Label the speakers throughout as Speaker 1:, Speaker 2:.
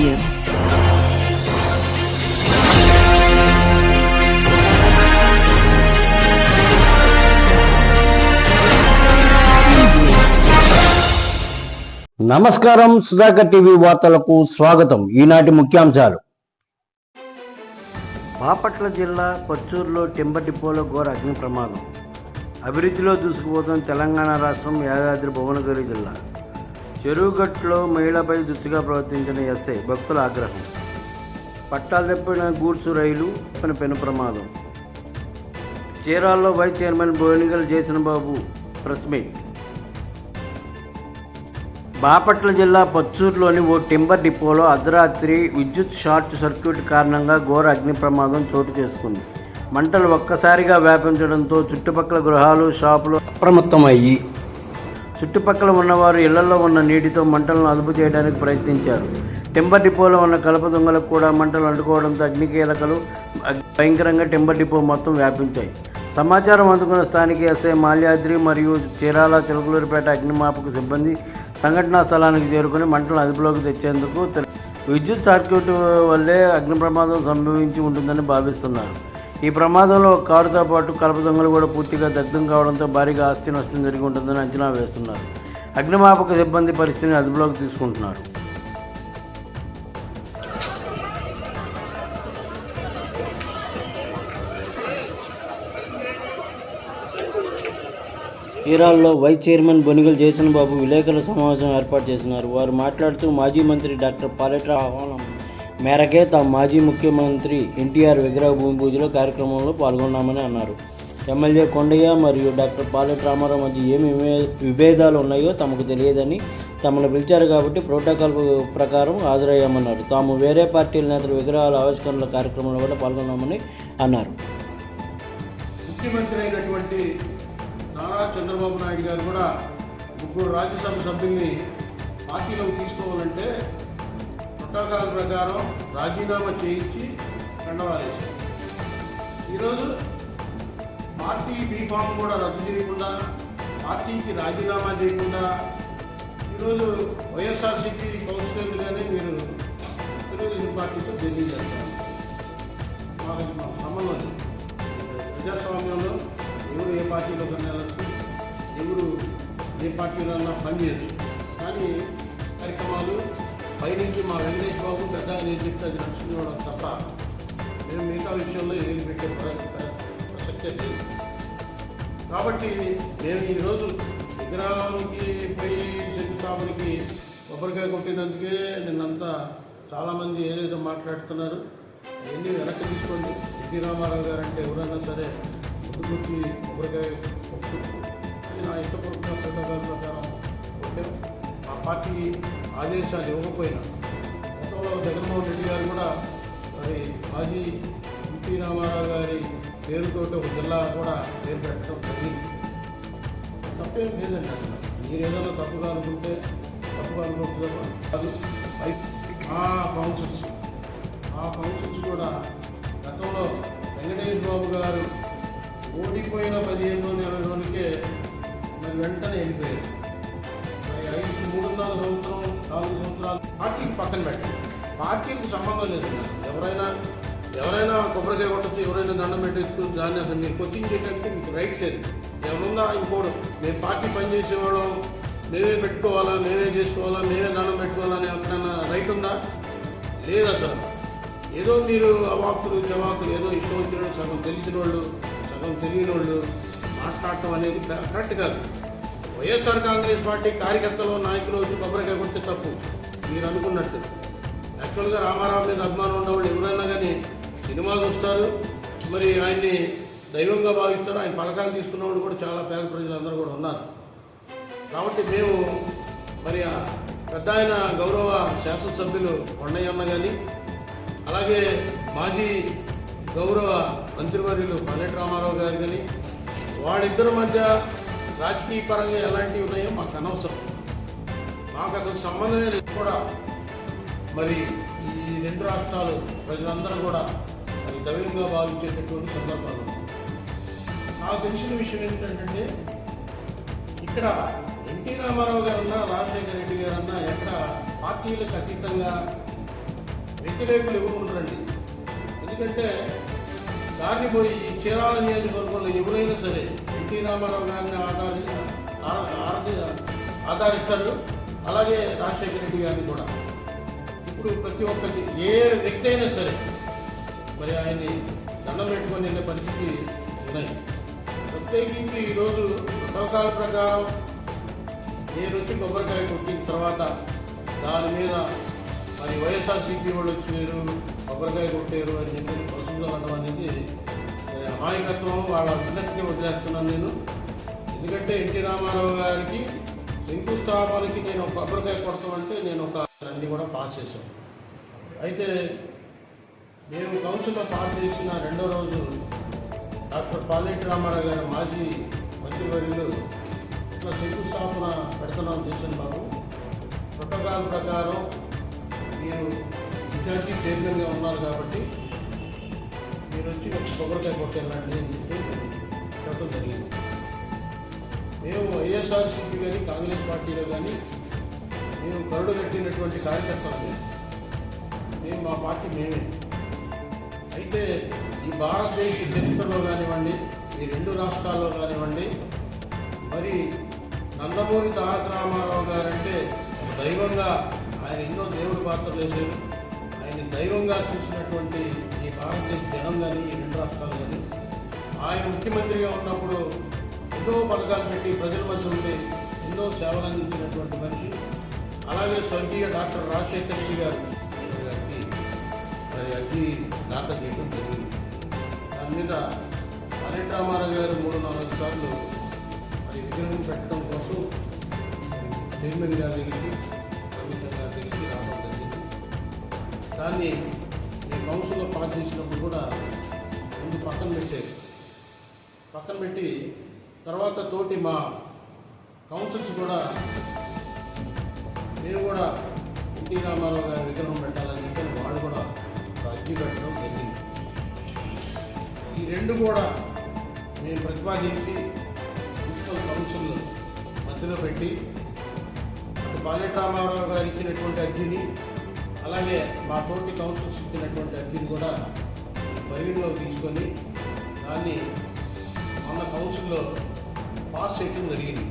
Speaker 1: Media.
Speaker 2: నమస్కారం Sudhakar TV వార్తలకు స్వాగతం. ఈనాటి ముఖ్యాంశాలు. బాపట్ల జిల్లా కొచ్చూరులో టింబర్ డిపోలో ఘోర అగ్ని ప్రమాదం. అభివృద్ధిలో దూసుకుపోతున్న తెలంగాణ రాష్ట్రం యాదాద్రి భువనగిరి జిల్లా. చెరువుగట్టులో మహిళపై దుస్తుగా ప్రవర్తించిన ఎస్ఐ భక్తుల ఆగ్రహం. పట్టాలు తప్పిన గూడ్స్ రైలు పని పెను ప్రమాదం. చీరాల్లో vice chairman Bhuvanagiri Jayason Babu press meet. Bapatla జిల్లా పచ్చూరులోని ఓ టింబర్ డిపోలో అర్ధరాత్రి విద్యుత్ షార్ట్ సర్క్యూట్ కారణంగా ఘోర అగ్ని ప్రమాదం చోటు చేసుకుంది. మంటలు ఒక్కసారిగా వ్యాపించడంతో చుట్టుపక్కల గృహాలు షాపులు అప్రమత్తమయ్యి చుట్టుపక్కల ఉన్నవారు ఇళ్ళలో ఉన్న నీటితో మంటలను అదుపు చేయడానికి ప్రయత్నించారు. టింబర్ డిపోలో ఉన్న కలప దొంగలకు కూడా మంటలు అంటుకోవడంతో అగ్నికీలకలు భయంకరంగా టింబర్ డిపో మొత్తం వ్యాపించాయి. సమాచారం అందుకున్న స్థానిక ఎస్ఐ మాల్యాద్రి మరియు చీరాల చిలకలూరిపేట అగ్నిమాపక సిబ్బంది సంఘటనా స్థలానికి చేరుకుని మంటలను అదుపులోకి తెచ్చేందుకు విద్యుత్ సర్క్యూట్ వల్లే అగ్ని ప్రమాదం సంభవించి ఉంటుందని భావిస్తున్నారు. ఈ ప్రమాదంలో కారుతో పాటు కలప దొంగలు కూడా పూర్తిగా దగ్ధం కావడంతో భారీగా ఆస్తి నష్టం జరిగి ఉంటుందని అంచనా వేస్తున్నారు. అగ్నిమాపక సిబ్బంది పరిస్థితిని అదుపులోకి తీసుకుంటున్నారు. ఈరాల్లో వైస్ చైర్మన్ బొనిగల్ జయసన్ బాబు విలేకరుల సమావేశం ఏర్పాటు చేసినారు. వారు మాట్లాడుతూ మాజీ మంత్రి డాక్టర్ పాలెట్ర ఆహ్వానం మేరకే తాము మాజీ ముఖ్యమంత్రి ఎన్టీఆర్ విగ్రహ భూమి పూజలో కార్యక్రమంలో పాల్గొన్నామని అన్నారు. ఎమ్మెల్యే కొండయ్య మరియు డాక్టర్ పాలెట్ రామారావు మధ్య ఏమి విభేదాలు ఉన్నాయో తమకు తెలియదని తమను పిలిచారు కాబట్టి ప్రోటోకాల్ ప్రకారం హాజరయ్యామన్నారు. తాము వేరే పార్టీల నేతల విగ్రహాల ఆవిష్కరణల కార్యక్రమంలో కూడా పాల్గొన్నామని అన్నారు.
Speaker 3: ముఖ్యమంత్రి అయినటువంటి నారా చంద్రబాబు నాయుడు గారు కూడా ముగ్గురు రాజ్యసభ సభ్యుల్ని పార్టీలోకి తీసుకోవాలంటే ప్రోటోకాల్ ప్రకారం రాజీనామా చేయించి కండవాలేశారు ఈరోజు పార్టీ బీఫామ్ కూడా రద్దు చేయకుండా పార్టీకి రాజీనామా చేయకుండా ఈరోజు వైఎస్ఆర్సీపీ కౌన్సిలర్లుగానే మీరు తెలుగుదేశం పార్టీతో ఢిల్లీ చేస్తారు. వాళ్ళకి మాకు సంబంధం ప్రజాస్వామ్యంలో ఎవరు ఏ పార్టీలో కన్నా ఎవరు ఏ పార్టీలో పనిచేయచ్చు. కానీ కార్యక్రమాలు పైనుంచి మా వెంకటేష్ బాబు పెద్ద ఆయన చెప్తే అది నడుచుకోవడం తప్ప మేము మిగతా విషయంలో ఏది పెట్టే ప్ర- ప్రసక్తే లేదు. కాబట్టి నేను ఈరోజు విగ్రహానికి పోయి శంకుస్థాపనకి కొబ్బరికాయ కొట్టినందుకే నిన్నంతా చాలామంది ఏదేదో మాట్లాడుతున్నారు. అవన్నీ వెనక్కి తీసుకోండి. ఎన్టీ రామారావు గారు అంటే ఎవరైనా సరే ముందుకొచ్చి కొబ్బరికాయ కొట్టు. నా ఇష్టపూర్వక ప్రకారం ఓకే? ఆ పార్టీ ఆదేశాలు ఇవ్వకపోయినా. గతంలో జగన్మోహన్ రెడ్డి గారు కూడా మరి మాజీ ఎన్టీ రామారావు గారి పేరుతో ఒక జిల్లా కూడా పేరు పెట్టడం జరిగింది. తప్పేం లేదండి అసలు మీరు ఏదైనా తప్పుగా అనుకుంటే తప్పుగా అనుకుంటుందో అది ఆ కౌన్సిల్స్ ఆ కౌన్సిల్స్ కూడా గతంలో వెంకటేష్ బాబు గారు ఓడిపోయిన పదిహేను రోజులు ఇరవై రోజులకే మరి వెంటనే వెళ్ళిపోయారు. మరి ఐదు మూడున్నర సంవత్సరం నాలుగు సంవత్సరాలు పార్టీకి పక్కన పెట్టండి. పార్టీకి సంబంధం లేదు. ఎవరైనా ఎవరైనా కొబ్బరికాయ కొట్టచ్చు ఎవరైనా దండం పెట్టచ్చు దాన్ని అసలు మీరు కొచ్చింగ్ చేయడానికి మీకు రైట్ లేదు. ఎవరున్నా ఇంకోడు. మేము పార్టీ పనిచేసేవాళ్ళం మేమే పెట్టుకోవాలా మేమే చేసుకోవాలా మేమే దండం పెట్టుకోవాలా అని ఎవరికైనా రైట్ ఉందా? లేదు అసలు. ఏదో మీరు అవాకులు జవాకులు ఏదో ఇష్టం వచ్చిన సగం తెలిసిన వాళ్ళు సగం తెలియని వాళ్ళు మాట్లాడటం అనేది క- కరెక్ట్ కాదు. వైఎస్ఆర్ కాంగ్రెస్ పార్టీ కార్యకర్తలు నాయకులు వచ్చి కొబ్బరికాయ కొడితే తప్పు. మీరు అనుకున్నట్టు. యాక్చువల్గా రామారావు మీద అభిమానం ఉన్నవాళ్ళు ఎవరైనా కానీ సినిమా చూస్తారు మరి ఆయన్ని దైవంగా భావిస్తారు ఆయన పథకాలు తీసుకున్నవాడు కూడా చాలా పేద ప్రజలందరూ కూడా ఉన్నారు. కాబట్టి మేము మరి పెద్ద ఆయన గౌరవ శాసనసభ్యులు కొండయ్యమ్మ కానీ అలాగే మాజీ గౌరవ మంత్రివర్యులు పల్లెటి రామారావు గారు కానీ వాళ్ళిద్దరి మధ్య రాజకీయ పరంగా ఎలాంటివి ఉన్నాయో మాకు అనవసరం. మాకు అసలు సంబంధమే లేదు. కూడా మరి ఈ రెండు రాష్ట్రాలు ప్రజలందరూ కూడా మరి దైవంగా భావించేటటువంటి సందర్భాలు. నాకు తెలిసిన విషయం ఏంటంటే ఇక్కడ ఎన్టీ రామారావు గారన్నా రాజశేఖర రెడ్డి గారన్నా ఎక్కడ పార్టీలకు అతీతంగా వ్యతిరేకులు ఎవరు ఉండరండి. ఎందుకంటే దాన్ని పోయి చీరాల నియోజకవర్గంలో ఎవరైనా సరే ఎన్టీ రామారావు గారిని ఆధారి ఆ- ఆధారిస్తారు అలాగే రాజశేఖర రెడ్డి గారిని కూడా. ఇప్పుడు ప్రతి ఒక్కరికి ఏ వ్యక్తి అయినా సరే మరి ఆయన్ని దండం పెట్టుకొని వెళ్ళే పరిస్థితి ఉన్నాయి. ప్రత్యేకించి ఈరోజు ప్రోటోకాల ప్రకారం నేను వచ్చి కొబ్బరికాయ కొట్టిన తర్వాత దాని మీద మరి వైఎస్ఆర్సీపీ వాళ్ళు వచ్చారు కొబ్బరికాయ కొట్టారు అని చెప్పి పశువులు అనడం అనేది అమాయకత్వం వాళ్ళ అందరికీ వదిలేస్తున్నాను నేను. ఎందుకంటే ఎన్టీ రామారావు గారికి శంకుస్థాపనకి నేను ఒక కొబ్బరికాయ కొడతామంటే నేను ఒక అన్ని కూడా పాస్ చేశాను. అయితే మేము కౌన్సిల్లో పాస్ చేసిన రెండో రోజు డాక్టర్ పాలెట్టి రామారావు గారు మాజీ మంత్రివర్యులు ఇట్లా శంకుస్థాపన పెడుతున్నాం చేసిన బాబు. ప్రోటోకాల్ ప్రకారం మీరు విద్యార్థి చైర్మన్గా ఉన్నారు కాబట్టి మీరు వచ్చి ఒక కొబ్బరికాయ కొట్టేళ్ళండి అని చెప్పి చెప్పడం జరిగింది. మేము వైఎస్ఆర్సీపీ కానీ కాంగ్రెస్ పార్టీలో కానీ మేము కరుడు కట్టినటువంటి కార్యకర్తలని మేము మా పార్టీ మేమే. అయితే ఈ భారతదేశ చరిత్రలో కానివ్వండి ఈ రెండు రాష్ట్రాల్లో కానివ్వండి మరి నందమూరి తారక రామారావు గారంటే దైవంగా ఆయన ఎన్నో దేవుడి పాత్రలు వేశారు. ఆయన దైవంగా చూసినటువంటి ఈ భారతదేశ జనం కానీ ఈ రెండు రాష్ట్రాలు కానీ ఆయన ముఖ్యమంత్రిగా ఉన్నప్పుడు ఎన్నో పథకాలు పెట్టి ప్రజల మధ్య ఉండి ఎన్నో సేవలు అందించినటువంటి మనిషి. అలాగే స్వర్గీయ డాక్టర్ రాజశేఖర రెడ్డి గారు గారికి మరి అర్జీ దాఖలు చేయడం జరిగింది. దాని మీద అనిల్ రామారావు గారు మూడు నాలుగు సార్లు మరి విగ్రహం పెట్టడం కోసం చైర్మన్ గారి దగ్గరికి కమిషనర్ గారి దగ్గరికి రావడం జరిగింది. దాన్ని కౌన్సిల్లో పాస్ చేసినప్పుడు కూడా ముందు పక్కన పెట్టారు పక్కన పెట్టి తర్వాత తోటి మా కౌన్సిల్స్ కూడా నేను కూడా ఎన్టీ రామారావు గారి విగ్రహం పెట్టాలని చెప్పి వాళ్ళు కూడా ఒక అర్జీ పెట్టడం జరిగింది. ఈ రెండు కూడా మేము ప్రతిపాదించి మున్సిపల్ కౌన్సిల్ మధ్యలో పెట్టి అటు పాలెట్ రామారావు గారు ఇచ్చినటువంటి అర్జీని అలాగే మా తోటి కౌన్సిల్స్ ఇచ్చినటువంటి అర్జీని కూడా పరిగణలోకి తీసుకొని దాన్ని మన కౌన్సిల్లో పాస్ చేయడం జరిగింది.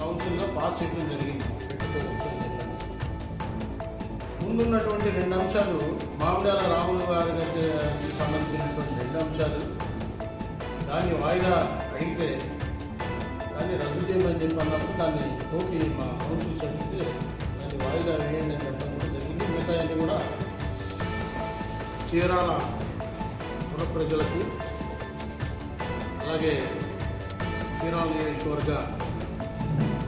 Speaker 3: కౌన్సిల్లో పాస్ చేయడం జరిగింది. ముందున్నటువంటి రెండు అంశాలు మామిడాల రాములు గారి గారికి సంబంధించినటువంటి రెండు అంశాలు దాన్ని వాయిదా అడిగితే దాన్ని రద్దు చేయమని చెప్పి అన్నప్పుడు దాన్ని తోటి మా కౌన్సిల్ చదివితే దాన్ని వాయిదా వేయండి అని చెప్పడం కూడా జరిగింది. మిగతా అన్ని కూడా తీరాల పుర ప్రజలకు అలాగే తీరాల నియోజకవర్గ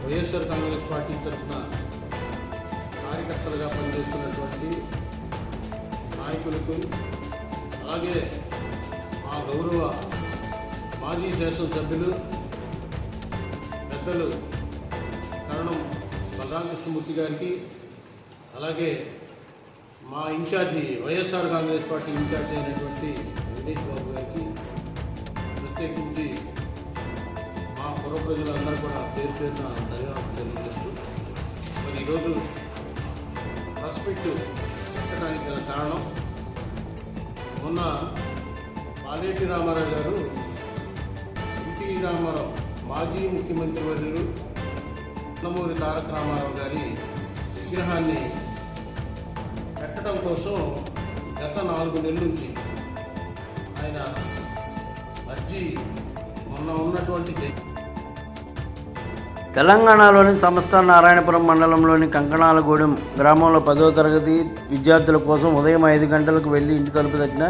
Speaker 3: వైఎస్ఆర్ కాంగ్రెస్ పార్టీ తరఫున కార్యకర్తలుగా పనిచేస్తున్నటువంటి నాయకులకు అలాగే మా గౌరవ మాజీ శాసనసభ్యులు పెద్దలు కరణం బలరామకృష్ణమూర్తి గారికి అలాగే మా incharge YSR Congress party incharge అయినటువంటి వెంకటేష్ బాబు గారికి ప్రత్యేకించి మా పుర ప్రజలందరూ కూడా పేరు పేరున ధన్యవాదాలు తెలియజేస్తూ మరి ఈరోజు ప్రెస్ మీట్ పెట్టడానికి గల కారణం మొన్న పాలేటి రామారావు గారు ఎన్టీ రామారావు మాజీ ముఖ్యమంత్రి వర్యులు నందమూరి తారక రామారావు గారి విగ్రహాన్ని పెట్టడం కోసం గత నాలుగు నెలల నుంచి ఆయన అర్జీ మొన్న ఉన్నటువంటి
Speaker 2: తెలంగాణలోని సంస్థ నారాయణపురం మండలంలోని కంకణాలగూడెం గ్రామంలో పదో తరగతి విద్యార్థుల కోసం ఉదయం ఐదు గంటలకు వెళ్ళి ఇంటి తలుపు తట్టిన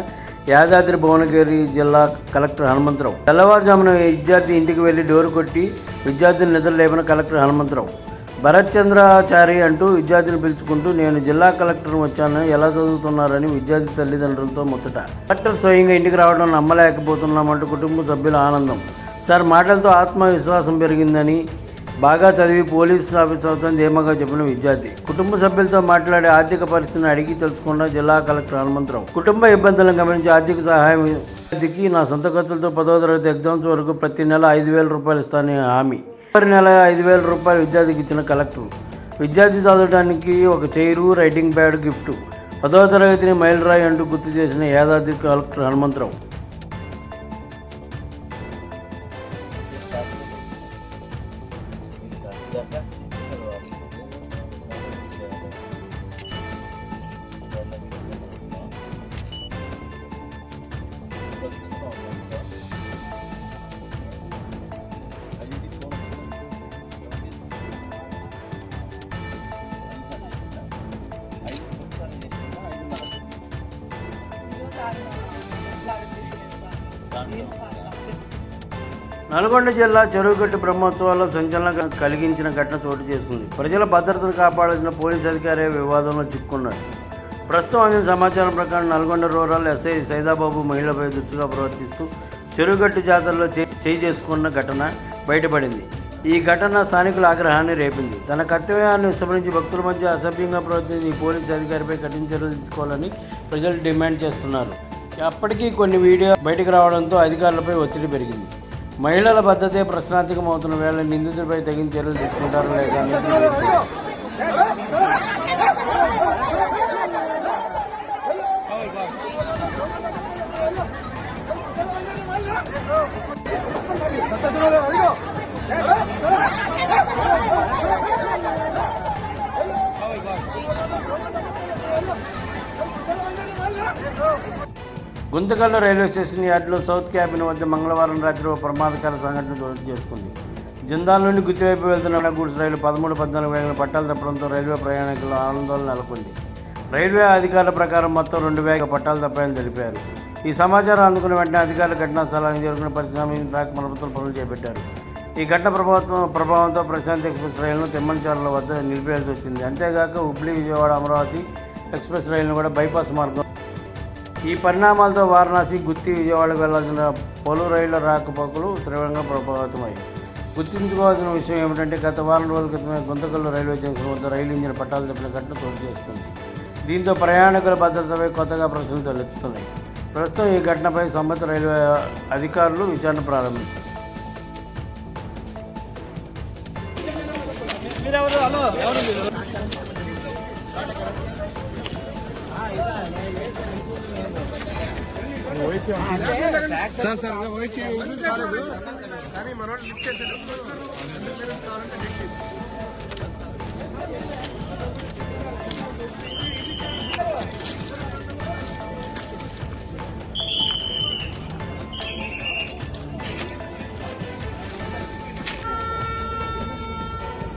Speaker 2: యాదాద్రి భువనగిరి జిల్లా కలెక్టర్ హనుమంతరావు. తెల్లవారుజామున విద్యార్థి ఇంటికి వెళ్ళి డోరు కొట్టి విద్యార్థులు నిద్ర లేపిన కలెక్టర్ హనుమంతరావు. భరత్చంద్రాచారి అంటూ విద్యార్థిని పిలుచుకుంటూ నేను జిల్లా కలెక్టర్ వచ్చాను. ఎలా చదువుతున్నారని విద్యార్థి తల్లిదండ్రులతో ముచ్చట. కలెక్టర్ స్వయంగా ఇంటికి రావడం నమ్మలేకపోతున్నామంటూ కుటుంబ సభ్యుల ఆనందం. సార్ మాటలతో ఆత్మవిశ్వాసం పెరిగిందని బాగా చదివి పోలీస్ ఆఫీస్ అవుతుంది ధీమాగా చెప్పిన విద్యార్థి. కుటుంబ సభ్యులతో మాట్లాడి ఆర్థిక పరిస్థితిని అడిగి తెలుసుకున్న జిల్లా కలెక్టర్ హనుమంతరావు కుటుంబ ఇబ్బందులను గమనించి ఆర్థిక సహాయం విద్యార్థికి నా సొంత ఖర్చులతో పదో తరగతి ఎగ్జామ్స్ వరకు ప్రతి నెల ఐదు వేల రూపాయలు ఇస్తానని హామీ. మరి నెల ఐదు వేల రూపాయలు విద్యార్థికి ఇచ్చిన కలెక్టర్. విద్యార్థి చదవడానికి ఒక చైరు రైటింగ్ ప్యాడ్ గిఫ్ట్. పదవ తరగతిని మైలురాయి అంటూ గుర్తు చేసిన యాదాద్రి కలెక్టర్ హనుమంతరావు. నల్గొండ జిల్లా చెరువుగట్టు బ్రహ్మోత్సవాల్లో సంచలనం కలిగించిన ఘటన చోటు చేసుకుంది. ప్రజల భద్రతను కాపాడాల్సిన పోలీస్ అధికారి వివాదంలో చిక్కుకున్నాడు ప్రస్తుతం అందిన సమాచారం ప్రకారం నల్గొండ రూరల్ ఎస్ఐ సైదాబాబు మహిళపై దుస్తుగా ప్రవర్తిస్తూ చెరువుగట్టు జాతరలో చే- చేయి చేసుకున్న ఘటన బయటపడింది. ఈ ఘటన స్థానికుల ఆగ్రహాన్ని రేపింది. తన కర్తవ్యాన్ని విస్మరించి భక్తుల మధ్య అసభ్యంగా ప్రవర్తించిన ఈ పోలీస్ అధికారిపై కఠిన చర్యలు తీసుకోవాలని ప్రజలు డిమాండ్ చేస్తున్నారు. అప్పటికీ కొన్ని వీడియో బయటకు రావడంతో అధికారులపై ఒత్తిడి పెరిగింది. మహిళల భద్రతే ప్రశ్నార్థకం అవుతున్న వేళ నిందితులపై తగిన చర్యలు తీసుకుంటారో లేదా గుంతకల్లు రైల్వే స్టేషన్ యార్డులో సౌత్ క్యాబిన్ వద్ద మంగళవారం రాత్రి ఓ ప్రమాదకర సంఘటన చోటు చేసుకుంది. జిందాల్ నుండి గుత్తివైపు వెళ్తున్న గూడ్స్ రైలు పదమూడు పద్నాలుగు వేగల పట్టాలు తప్పడంతో రైల్వే ప్రయాణికుల ఆందోళన నెలకొంది. రైల్వే అధికారుల ప్రకారం మొత్తం రెండు వేగ పట్టాలు తప్పాయని తెలిపారు. ఈ సమాచారం అందుకున్న వెంటనే అధికారులు ఘటనా స్థలానికి చేరుకున్న పరిశ్రమ ట్రాక్ మరమ్మతులు పనులు చేపట్టారు. ఈ ఘటన ప్రభావం ప్రభావంతో ప్రశాంత్ ఎక్స్ప్రెస్ రైలును తిమ్మనచారుల వద్ద నిలిపేయాల్సి వచ్చింది. అంతేగాక హుబ్లీ విజయవాడ అమరావతి ఎక్స్ప్రెస్ రైలును కూడా బైపాస్ మార్గం ఈ పరిణామాలతో వారణాసి గుత్తి విజయవాడకు వెళ్ళాల్సిన పలు రైళ్ళ రాకపోకలు తీవ్రంగా ప్రభావితమయ్యాయి. గుర్తించుకోవాల్సిన విషయం ఏమిటంటే గత వారం రోజుల క్రితమే గుంతకల్లు రైల్వే జంక్షన్ వద్ద రైలు ఇంజిన్ పట్టాలు తప్పిన ఘటన చోటు చేసుకుంది. దీంతో ప్రయాణికుల భద్రతపై కొత్తగా ప్రశ్నలు తలెత్తుతున్నాయి. ప్రస్తుతం ఈ ఘటనపై సంబంధిత రైల్వే అధికారులు విచారణ ప్రారంభించారు.
Speaker 1: సార్ సార్ వచ్చి గురించి కాలేదు కానీ మన వాళ్ళు లిఫ్ట్ చేసేటప్పుడు క్లియరెన్స్ కావాలంటే లిఫ్ట్ చేసి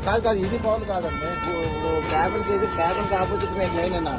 Speaker 4: కాదు కాదు ఇది పవన్ కాదండి. ఇప్పుడు క్యాబిన్ కేసి క్యాబిన్ ఆపోజిట్ లైన్ అన్నా